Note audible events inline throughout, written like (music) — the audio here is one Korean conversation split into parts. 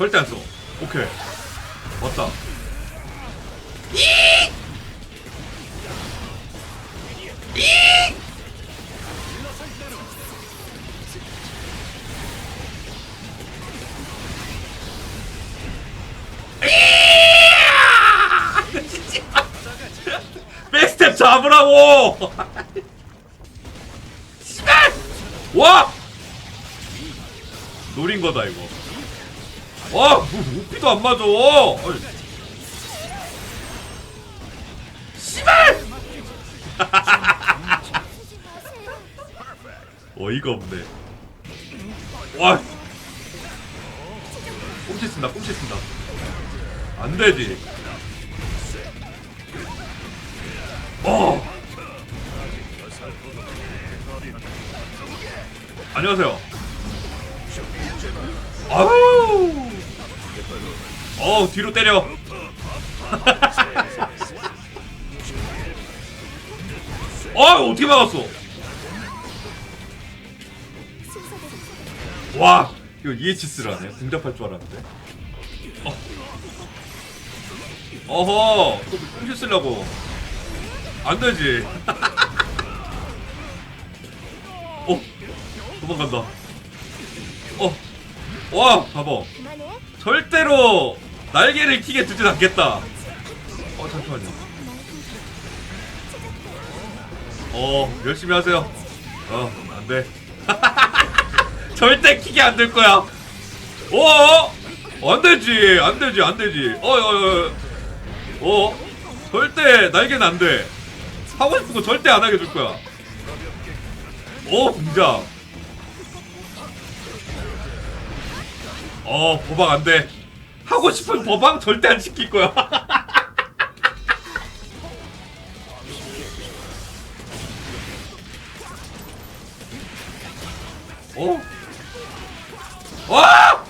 절대 안 써. 오케이. 왔다. (laughs) 백스텝 잡으라고! (laughs) 와! 노린 거다 이거. 와, 뭐 오피도 안 맞아. 씨발! (laughs) 어이가 없네. 와. 꼼치 쓴다, 꼼치 쓴다. 안 되지. 어. 안녕하세요. 아우. 어 뒤로 때려. (laughs) 어 어떻게 막았어? 와 이거 EHS라네. 공잡할 줄 알았는데. 어. 어허 또 꼼수 쓰려고. 안 되지. (laughs) 어 도망간다. 어. 와 봐봐. 절대로 날개를 튀게 두진 않겠다. 어 잠시만요. 어 열심히 하세요. 어 안돼. (laughs) 절대 튀게 안 될 거야. 어? 안 되지 안 되지 안 되지. 어어어 어, 어. 절대 날개는 안 돼. 하고 싶은 거 절대 안 하게 줄 거야. 어 공작. 어 보방 안 돼. 하고 싶은 보방 절대 안 시킬 거야. (laughs) 어? 와!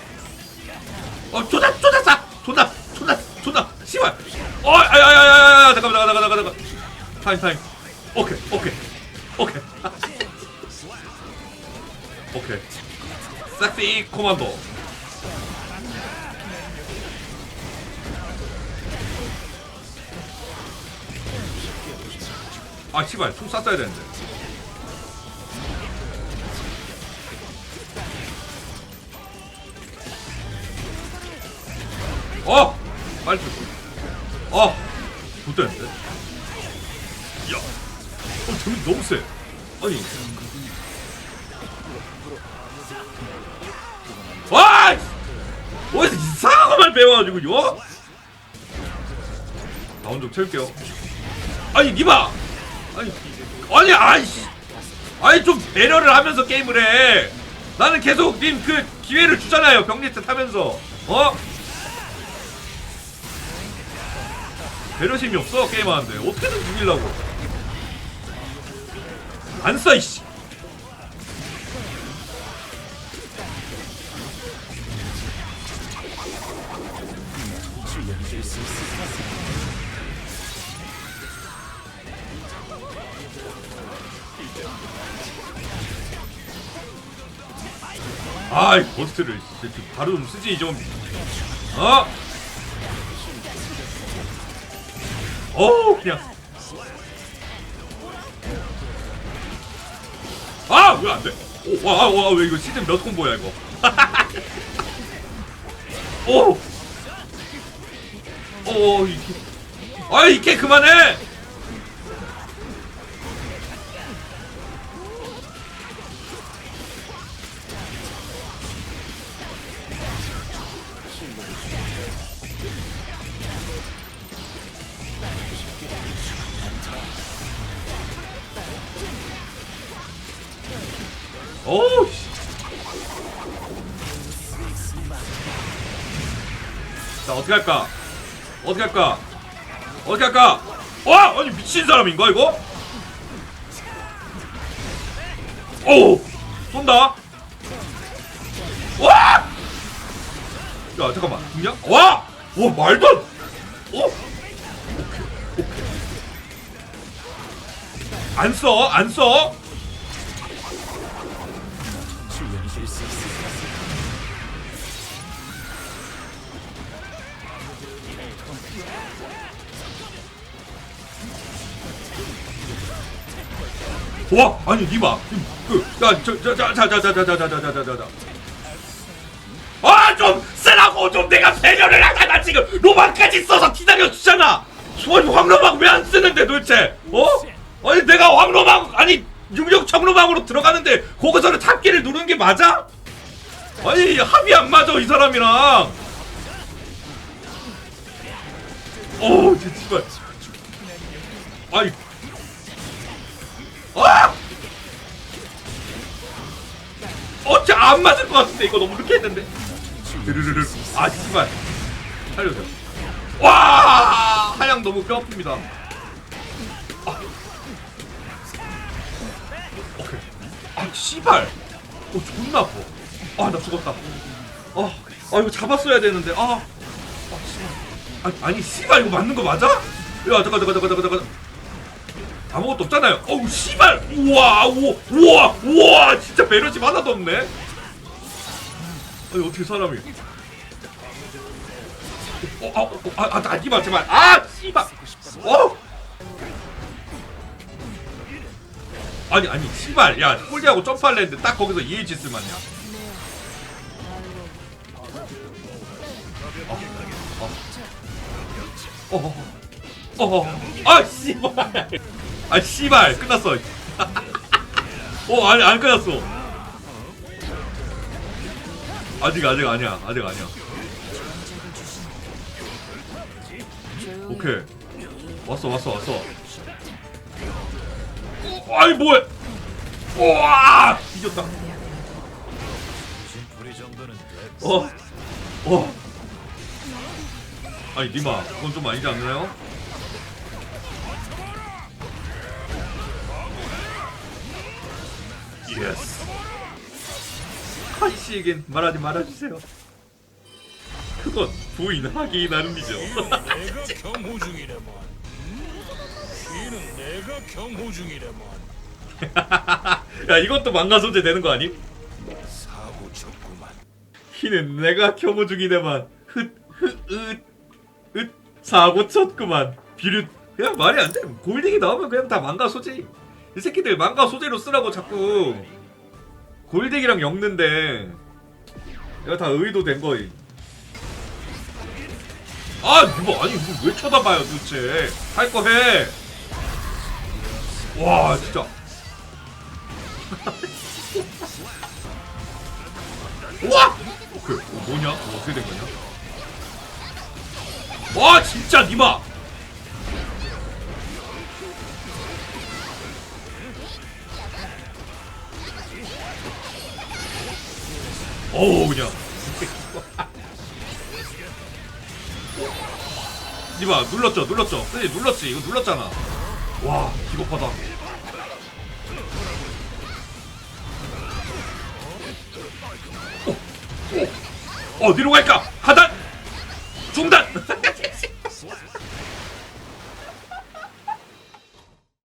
어 존나 존나 싸! 존나 존나 존나 씨발! 어 아야야야야 잠깐만 잠깐만 잠깐만 잠깐만 타임 타임 오케이 오케이 오케이 (laughs) 오케이 섹시 코만도 아 씨발 총 쐈어야 되는데 어! 빨리 죽어 어! 못되는데 야! 어 재미 너무 세 아니 와! 어디서 이상한 것만 배워가지고 이거? 나온 좀 채울게요 아니 니봐 아니 아니 아이씨. 아니 좀 배려를 하면서 게임을 해. 나는 계속 님 그 기회를 주잖아요 병리트 타면서. 어? 배려심이 없어 게임하는데. 어떻게든 죽이려고. 안써 이씨 아이 버스트를 진짜 좀 바로 좀 쓰지 좀 어? 어 그냥 아 왜 안돼? 와와왜 이거 시즌 몇 콤보야 이거? (laughs) 오, 오 이게 아 이 게 그만해. 오우 씨. 자 어떻게 할까? 어떻게 할까? 어떻게 할까? 와 아니 미친 사람인가 이거? 오 쏜다. 와! 야 잠깐만 죽냐? 와! 와 말도 안 어? 오케이 오케이 안 써! 안 써! 와 아니 니마 그야저저자자자자자자자자자자자자아좀 저, 저, 저, 저, 저, 저, 저, 저, 저. 쓰라고 좀 내가 배려를 하다 나 지금. 로망까지 써서 기다려 주잖아. 수원 황로망 왜 안 쓰는데 도대체? 어? 아니 내가 황로망 아니 육육 청로망으로 들어가는데 거기서는 탑기를 누르는 게 맞아? 아니 합이 안 맞아 이 사람이랑. 어 진짜 아니 아! 어째 안 맞을 것 같은데 이거 너무 늦게 했는데 드르르르. 아 씨발. 살려줘 와! 하양 너무 뼈 아픕니다. 아. 아 씨발. 어 존나 아파. 아 나 죽었다. 아, 아 이거 잡았어야 되는데. 아, 아 씨발. 아니, 아니 씨발 이거 맞는 거 맞아? 야 잠깐 잠깐 잠깐 잠깐 잠깐. 아무것도 없잖아요. 어우 씨발. 우와 우와 우와 우와. 진짜 배려심 하나도 없네. 아니 어떻게 사람이? 어, 아, 어, 아, 아, 아, 니마 제발. 아, 씨발. 어. 아니, 아니, 씨발. 야, 홀리하고 점프할래 했는데 딱 거기서 EH 쓸만이야. 어, 어, 어, 어, 아, 씨발. 아, 씨발. 끝났어. (laughs) 어, 아니, 안 끝났어. 아직, 아직 아니야. 아직 아니야. 오케이. 왔어, 왔어, 왔어. 어, 아이, 뭐야. 우와! 이겼다. 어, 어. 아니, 니마, 그건 좀 아니지 않나요? 예스. 카이씨에겐 말하지 말아주세요. 그건 부인하기 나름이죠. 내가 경호 중이래만. 이는 내가 경호 중이래만. (laughs) 야, 이것도 망가 소재 되는 거 아님? 사고 쳤구만. 희는 내가 혐오 중이네만 흩흩으으 사고 쳤구만 비류 그냥 말이 안 돼. 골딩이 나오면 그냥 다 망가 소재. 이 새끼들 망가 소재로 쓰라고 자꾸 골딩이랑 엮는데 이거 다 의도된 거임. 아 이거 아니 이거 왜 쳐다봐요 도대체 할 거 해. 와 진짜. (laughs) 우와! 오케이 어, 뭐냐? 어, 어떻게 된 거냐? 와 진짜 니마! 어우 그냥 니마 눌렀죠 눌렀죠 그지 눌렀지 이거 눌렀잖아 와 기겁하다 어디로 갈까? 하단! 중단! (laughs)